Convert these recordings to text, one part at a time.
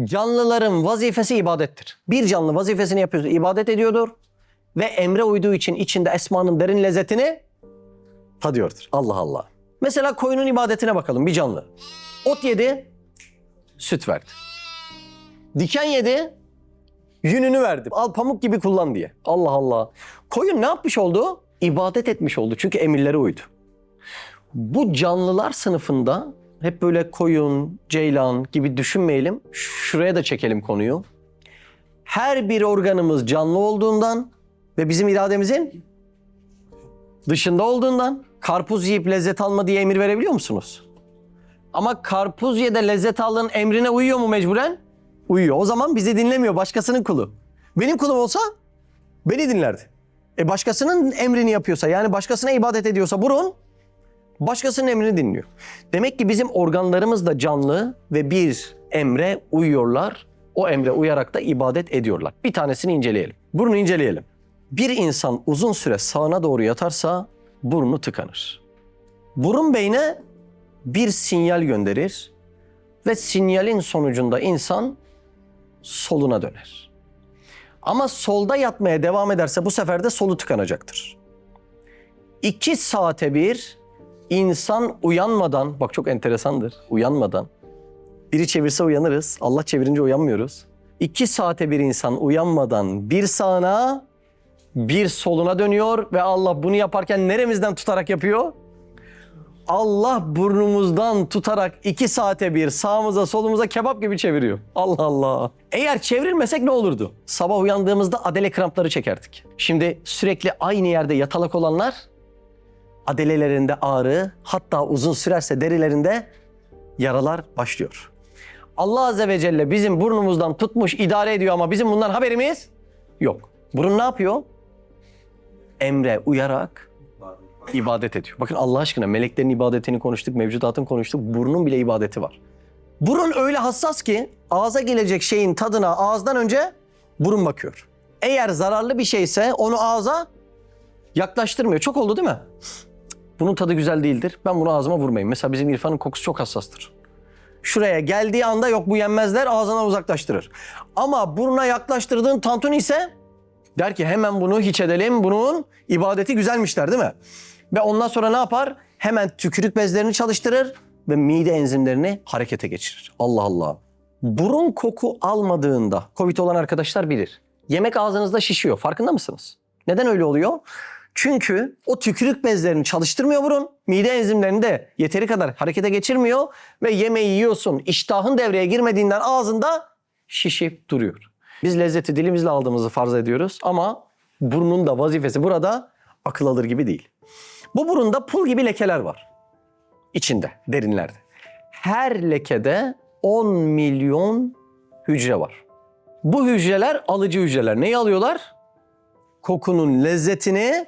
Canlıların vazifesi ibadettir. Bir canlı vazifesini yapıyorsa ibadet ediyordur ve emre uyduğu için içinde esmanın derin lezzetini tadıyordur. Allah Allah. Mesela koyunun ibadetine bakalım bir canlı. Ot yedi, süt verdi. Diken yedi, yününü verdi. Al pamuk gibi kullan diye. Allah Allah. Koyun ne yapmış oldu? İbadet etmiş oldu çünkü emirlere uydu. Bu canlılar sınıfında hep böyle koyun, ceylan gibi düşünmeyelim. Şuraya da çekelim konuyu. Her bir organımız canlı olduğundan ve bizim irademizin dışında olduğundan karpuz yiyip lezzet alma diye emir verebiliyor musunuz? Ama karpuz ye de lezzet alın emrine uyuyor mu mecburen? Uyuyor. O zaman bizi dinlemiyor. Başkasının kulu. Benim kulum olsa beni dinlerdi. E başkasının emrini yapıyorsa yani başkasına ibadet ediyorsa burun başkasının emrini dinliyor. Demek ki bizim organlarımız da canlı ve bir emre uyuyorlar. O emre uyarak da ibadet ediyorlar. Bir tanesini inceleyelim. Burnu inceleyelim. Bir insan uzun süre sağına doğru yatarsa burnu tıkanır. Burun beyne bir sinyal gönderir ve sinyalin sonucunda insan soluna döner. Ama solda yatmaya devam ederse bu sefer de solu tıkanacaktır. İki saate bir insan uyanmadan, bak çok enteresandır, uyanmadan. Biri çevirse uyanırız, Allah çevirince uyanmıyoruz. İki saate bir insan uyanmadan bir sağına, bir soluna dönüyor ve Allah bunu yaparken neremizden tutarak yapıyor? Allah burnumuzdan tutarak iki saate bir sağımıza solumuza kebap gibi çeviriyor. Allah Allah. Eğer çevrilmesek ne olurdu? Sabah uyandığımızda adele krampları çekerdik. Şimdi sürekli aynı yerde yatalak olanlar adelelerinde ağrı hatta uzun sürerse derilerinde yaralar başlıyor. Allah Azze ve Celle bizim burnumuzdan tutmuş idare ediyor ama bizim bundan haberimiz yok. Burun ne yapıyor? Emre uyarak ibadet ediyor. Bakın Allah aşkına meleklerin ibadetini konuştuk, mevcudatın konuştuk. Burnun bile ibadeti var. Burun öyle hassas ki ağza gelecek şeyin tadına ağızdan önce burun bakıyor. Eğer zararlı bir şeyse onu ağza yaklaştırmıyor. Çok oldu değil mi? Bunun tadı güzel değildir. Ben bunu ağzıma vurmayayım. Mesela bizim İrfan'ın kokusu çok hassastır. Şuraya geldiği anda yok bu yenmezler ağzına uzaklaştırır. Ama burnuna yaklaştırdığın tantuni ise der ki hemen bunu hiç edelim. Bunun ibadeti güzelmişler değil mi? Ve ondan sonra ne yapar? Hemen tükürük bezlerini çalıştırır ve mide enzimlerini harekete geçirir. Allah Allah. Burun koku almadığında Covid olan arkadaşlar bilir. Yemek ağzınızda şişiyor. Farkında mısınız? Neden öyle oluyor? Çünkü o tükürük bezlerini çalıştırmıyor burun. Mide enzimlerini de yeteri kadar harekete geçirmiyor ve yemeği yiyorsun. İştahın devreye girmediğinden ağzında şişip duruyor. Biz lezzeti dilimizle aldığımızı farz ediyoruz ama burnun da vazifesi burada akıl alır gibi değil. Bu burunda pul gibi lekeler var. İçinde, derinlerde. Her lekede 10 milyon hücre var. Bu hücreler alıcı hücreler. Neyi alıyorlar? Kokunun lezzetini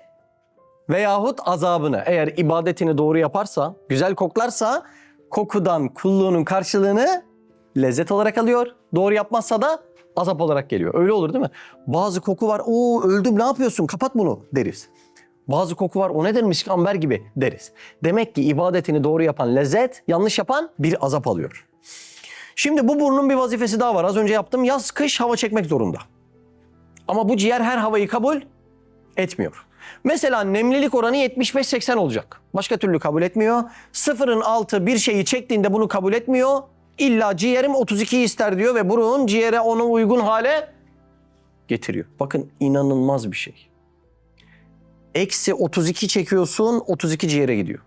veyahut azabını. Eğer ibadetini doğru yaparsa, güzel koklarsa kokudan kulluğunun karşılığını lezzet olarak alıyor. Doğru yapmazsa da azap olarak geliyor. Öyle olur değil mi? Bazı koku var. Oo öldüm ne yapıyorsun? Kapat bunu deriz. Bazı koku var. O nedir miskamber gibi deriz. Demek ki ibadetini doğru yapan lezzet, yanlış yapan bir azap alıyor. Şimdi bu burnun bir vazifesi daha var. Az önce yaptım. Yaz kış hava çekmek zorunda. Ama bu ciğer her havayı kabul etmiyor. Mesela nemlilik oranı 75-80 olacak. Başka türlü kabul etmiyor. Sıfırın altı bir şeyi çektiğinde bunu kabul etmiyor. İlla ciğerim 32 ister diyor ve burun ciğere ona uygun hale getiriyor. Bakın inanılmaz bir şey. Eksi 32 çekiyorsun 32 ciğere gidiyor.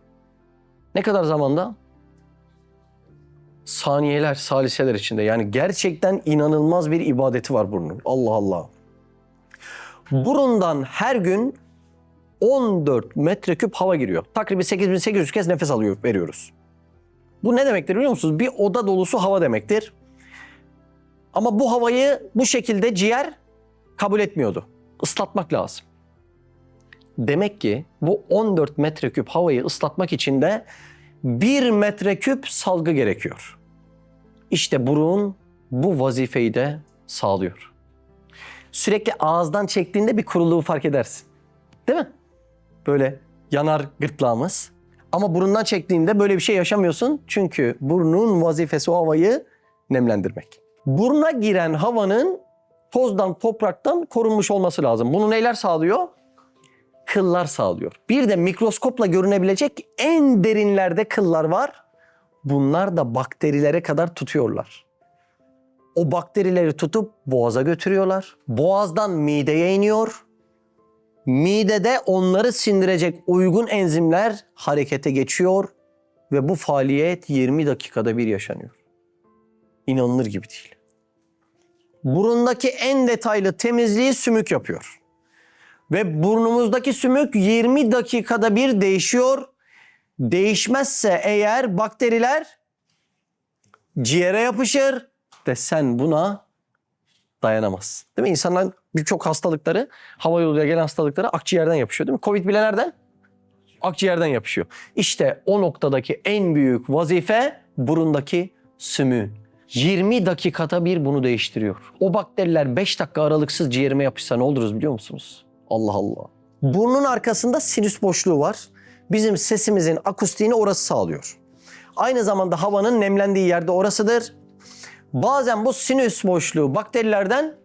Ne kadar zamanda? Saniyeler, saliseler içinde. Yani gerçekten inanılmaz bir ibadeti var burnun. Allah Allah. Burundan her gün 14 metreküp hava giriyor. Takribi 8800 kez nefes alıyor, veriyoruz. Bu ne demektir biliyor musunuz? Bir oda dolusu hava demektir. Ama bu havayı bu şekilde ciğer kabul etmiyordu. Islatmak lazım. Demek ki bu 14 metreküp havayı ıslatmak için de 1 metreküp salgı gerekiyor. İşte burun bu vazifeyi de sağlıyor. Sürekli ağızdan çektiğinde bir kuruluğu fark edersin. Değil mi? Böyle yanar gırtlağımız. Ama burundan çektiğinde böyle bir şey yaşamıyorsun. Çünkü burnun vazifesi o havayı nemlendirmek. Buruna giren havanın tozdan, topraktan korunmuş olması lazım. Bunu neler sağlıyor? Kıllar sağlıyor. Bir de mikroskopla görünebilecek en derinlerde kıllar var. Bunlar da bakterilere kadar tutuyorlar. O bakterileri tutup boğaza götürüyorlar. Boğazdan mideye iniyor. Midede onları sindirecek uygun enzimler harekete geçiyor ve bu faaliyet 20 dakikada bir yaşanıyor. İnanılır gibi değil. Burundaki en detaylı temizliği sümük yapıyor. Ve burnumuzdaki sümük 20 dakikada bir değişiyor. Değişmezse eğer bakteriler ciğere yapışır ve sen buna dayanamazsın. Değil mi? İnsanların birçok hastalıkları, hava yoluyla gelen hastalıkları akciğerden yapışıyor değil mi? Covid bile nereden? Akciğerden yapışıyor. İşte o noktadaki en büyük vazife burundaki sümüğün. 20 dakikada bir bunu değiştiriyor. O bakteriler 5 dakika aralıksız ciğerime yapışsa ne oluruz biliyor musunuz? Allah Allah. Burnun arkasında sinüs boşluğu var. Bizim sesimizin akustiğini orası sağlıyor. Aynı zamanda havanın nemlendiği yerde orasıdır. Bazen bu sinüs boşluğu bakterilerden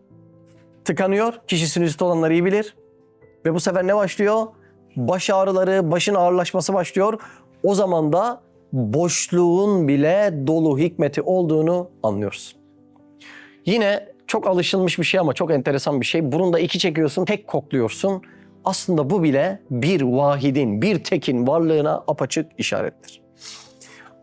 tıkanıyor. Kişi sinüsit olanlar iyi bilir. Ve bu sefer ne başlıyor? Baş ağrıları, başın ağırlaşması başlıyor. O zaman da boşluğun bile dolu hikmeti olduğunu anlıyoruz. Yine çok alışılmış bir şey ama çok enteresan bir şey. Burunda iki çekiyorsun, tek kokluyorsun. Aslında bu bile bir vahidin, bir tekin varlığına apaçık işarettir.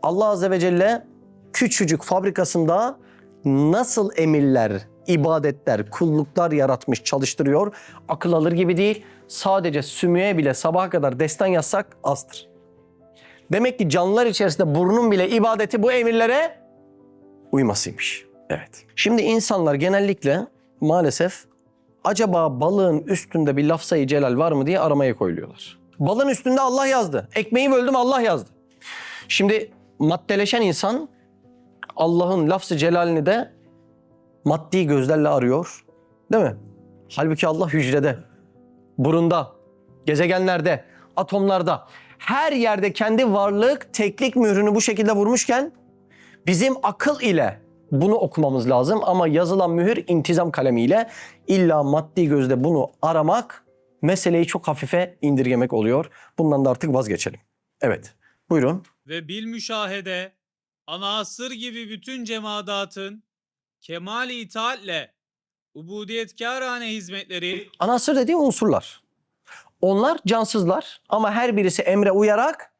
Allah Azze ve Celle küçücük fabrikasında nasıl emirler, ibadetler, kulluklar yaratmış, çalıştırıyor. Akıl alır gibi değil. Sadece sümüğe bile sabaha kadar destan yazsak azdır. Demek ki canlılar içerisinde burnun bile ibadeti bu emirlere uymasıymış. Evet. Şimdi insanlar genellikle maalesef acaba balığın üstünde bir lafzayı celal var mı diye aramaya koyuluyorlar. Balığın üstünde Allah yazdı. Ekmeği böldüm Allah yazdı. Şimdi maddeleşen insan Allah'ın lafzı celalini de maddi gözlerle arıyor. Değil mi? Halbuki Allah hücrede, burunda, gezegenlerde, atomlarda, her yerde kendi varlık, teklik mührünü bu şekilde vurmuşken bizim akıl ile bunu okumamız lazım ama yazılan mühür intizam kalemiyle illa maddi gözle bunu aramak meseleyi çok hafife indirgemek oluyor. Bundan da artık vazgeçelim. Evet. Buyurun. ve bil müşahede ana asır gibi bütün cemaatın kemali itaatle ubudiyetkârane hizmetleri Anasır dediği unsurlar. Onlar cansızlar ama her birisi emre uyarak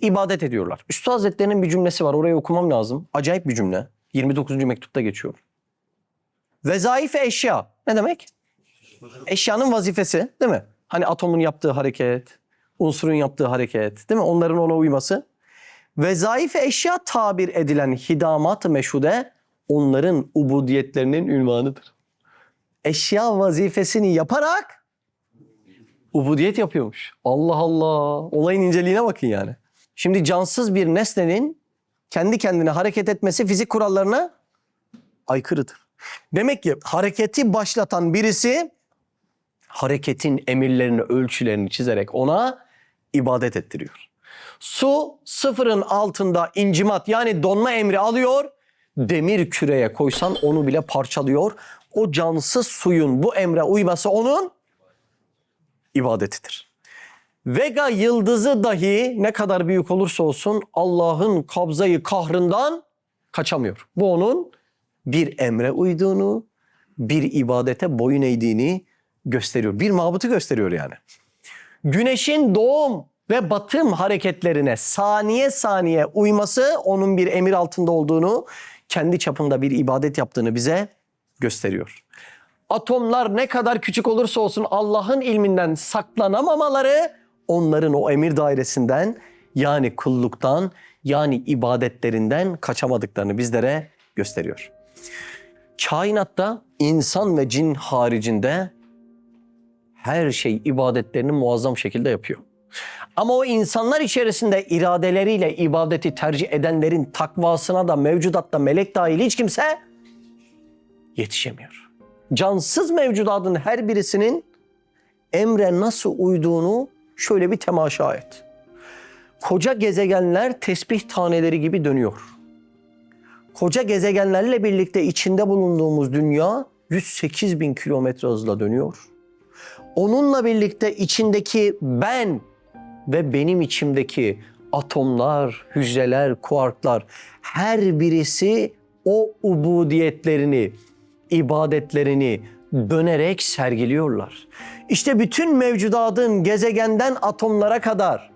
ibadet ediyorlar. Üstad Hazretleri'nin bir cümlesi var. Orayı okumam lazım. Acayip bir cümle. 29. mektupta geçiyor. Vezaife eşya. Ne demek? Eşyanın vazifesi değil mi? Hani atomun yaptığı hareket, unsurun yaptığı hareket değil mi? Onların ona uyması. Vezaife eşya tabir edilen hidamat-ı meşhude onların ubudiyetlerinin ünvanıdır. Eşya vazifesini yaparak ubudiyet yapıyormuş. Allah Allah. Olayın inceliğine bakın yani. Şimdi cansız bir nesnenin kendi kendine hareket etmesi fizik kurallarına aykırıdır. Demek ki hareketi başlatan birisi hareketin emirlerini, ölçülerini çizerek ona ibadet ettiriyor. Su sıfırın altında incimat yani donma emri alıyor. Demir küreye koysan onu bile parçalıyor. O cansız suyun bu emre uyması onun ibadetidir. Vega yıldızı dahi ne kadar büyük olursa olsun Allah'ın kabzayı kahrından kaçamıyor. Bu onun bir emre uyduğunu, bir ibadete boyun eğdiğini gösteriyor. Bir mabutu gösteriyor yani. Güneşin doğum ve batım hareketlerine saniye saniye uyması onun bir emir altında olduğunu, kendi çapında bir ibadet yaptığını bize gösteriyor. Atomlar ne kadar küçük olursa olsun Allah'ın ilminden saklanamamaları onların o emir dairesinden yani kulluktan yani ibadetlerinden kaçamadıklarını bizlere gösteriyor. Kainatta insan ve cin haricinde her şey ibadetlerini muazzam şekilde yapıyor. Ama o insanlar içerisinde iradeleriyle ibadeti tercih edenlerin takvasına da mevcudatta melek dahil hiç kimse yetişemiyor. Cansız mevcudatın her birisinin emre nasıl uyduğunu şöyle bir temaşa et. Koca gezegenler tesbih taneleri gibi dönüyor. koca gezegenlerle birlikte içinde bulunduğumuz dünya 108 bin kilometre hızla dönüyor. Onunla birlikte içindeki ben ve benim içimdeki atomlar, hücreler, kuarklar her birisi o ubudiyetlerini, ibadetlerini dönerek sergiliyorlar. İşte bütün mevcudatın gezegenden atomlara kadar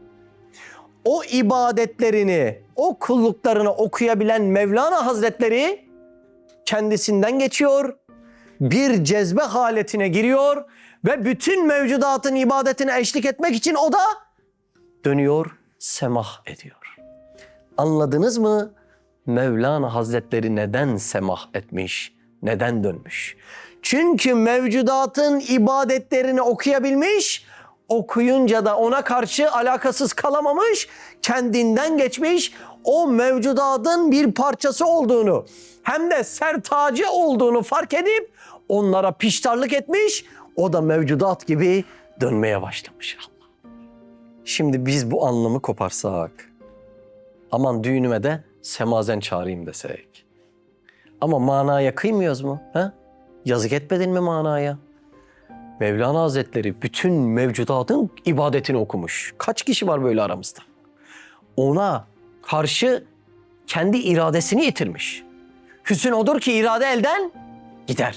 o ibadetlerini, o kulluklarını okuyabilen Mevlana Hazretleri kendisinden geçiyor, bir cezbe haletine giriyor ve bütün mevcudatın ibadetine eşlik etmek için o da dönüyor, semah ediyor. Anladınız mı? Mevlana Hazretleri neden semah etmiş, neden dönmüş? Çünkü mevcudatın ibadetlerini okuyabilmiş, okuyunca da ona karşı alakasız kalamamış, kendinden geçmiş, o mevcudatın bir parçası olduğunu hem de sertacı olduğunu fark edip onlara piştarlık etmiş, o da mevcudat gibi dönmeye başlamış. Şimdi biz bu anlamı koparsak, aman düğünüme de semazen çağırayım desek. Ama manaya kıymıyoruz mu? Ha? Yazık etmedin mi manaya? Mevlana Hazretleri bütün mevcudatın ibadetini okumuş. Kaç kişi var böyle aramızda? Ona karşı kendi iradesini yitirmiş. Hüsn odur ki irade elden gider.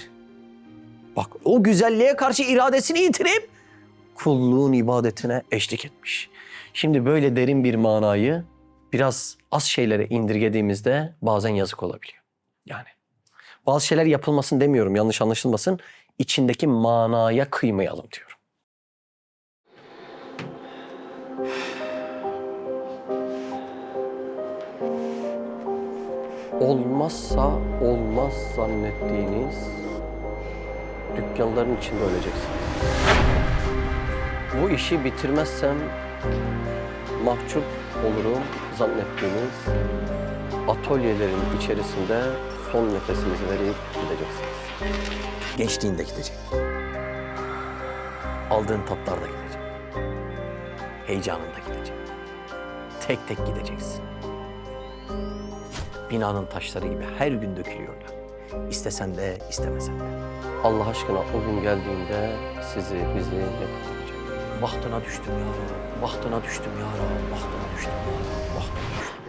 Bak o güzelliğe karşı iradesini yitirip kulluğun ibadetine eşlik etmiş. Şimdi böyle derin bir manayı biraz az şeylere indirgediğimizde bazen yazık olabiliyor. Yani bazı şeyler yapılmasın demiyorum yanlış anlaşılmasın. İçindeki manaya kıymayalım diyorum. Olmazsa olmaz zannettiğiniz dükkanların içinde öleceksiniz. Bu işi bitirmezsem mahcup olurum zannettiğiniz atölyelerin içerisinde son nefesinizi verip gideceksiniz. Gençliğinde gidecek. Aldığın tatlar da gidecek. Heyecanın da gidecek. Tek tek gideceksin. Binanın taşları gibi her gün dökülüyorlar. İstesen de istemesen de. Allah aşkına o gün geldiğinde sizi, bizi ne Bahtına düştüm ya Rab, bahtına düştüm ya Rab, bahtına düştüm ya Rab, bahtına düştüm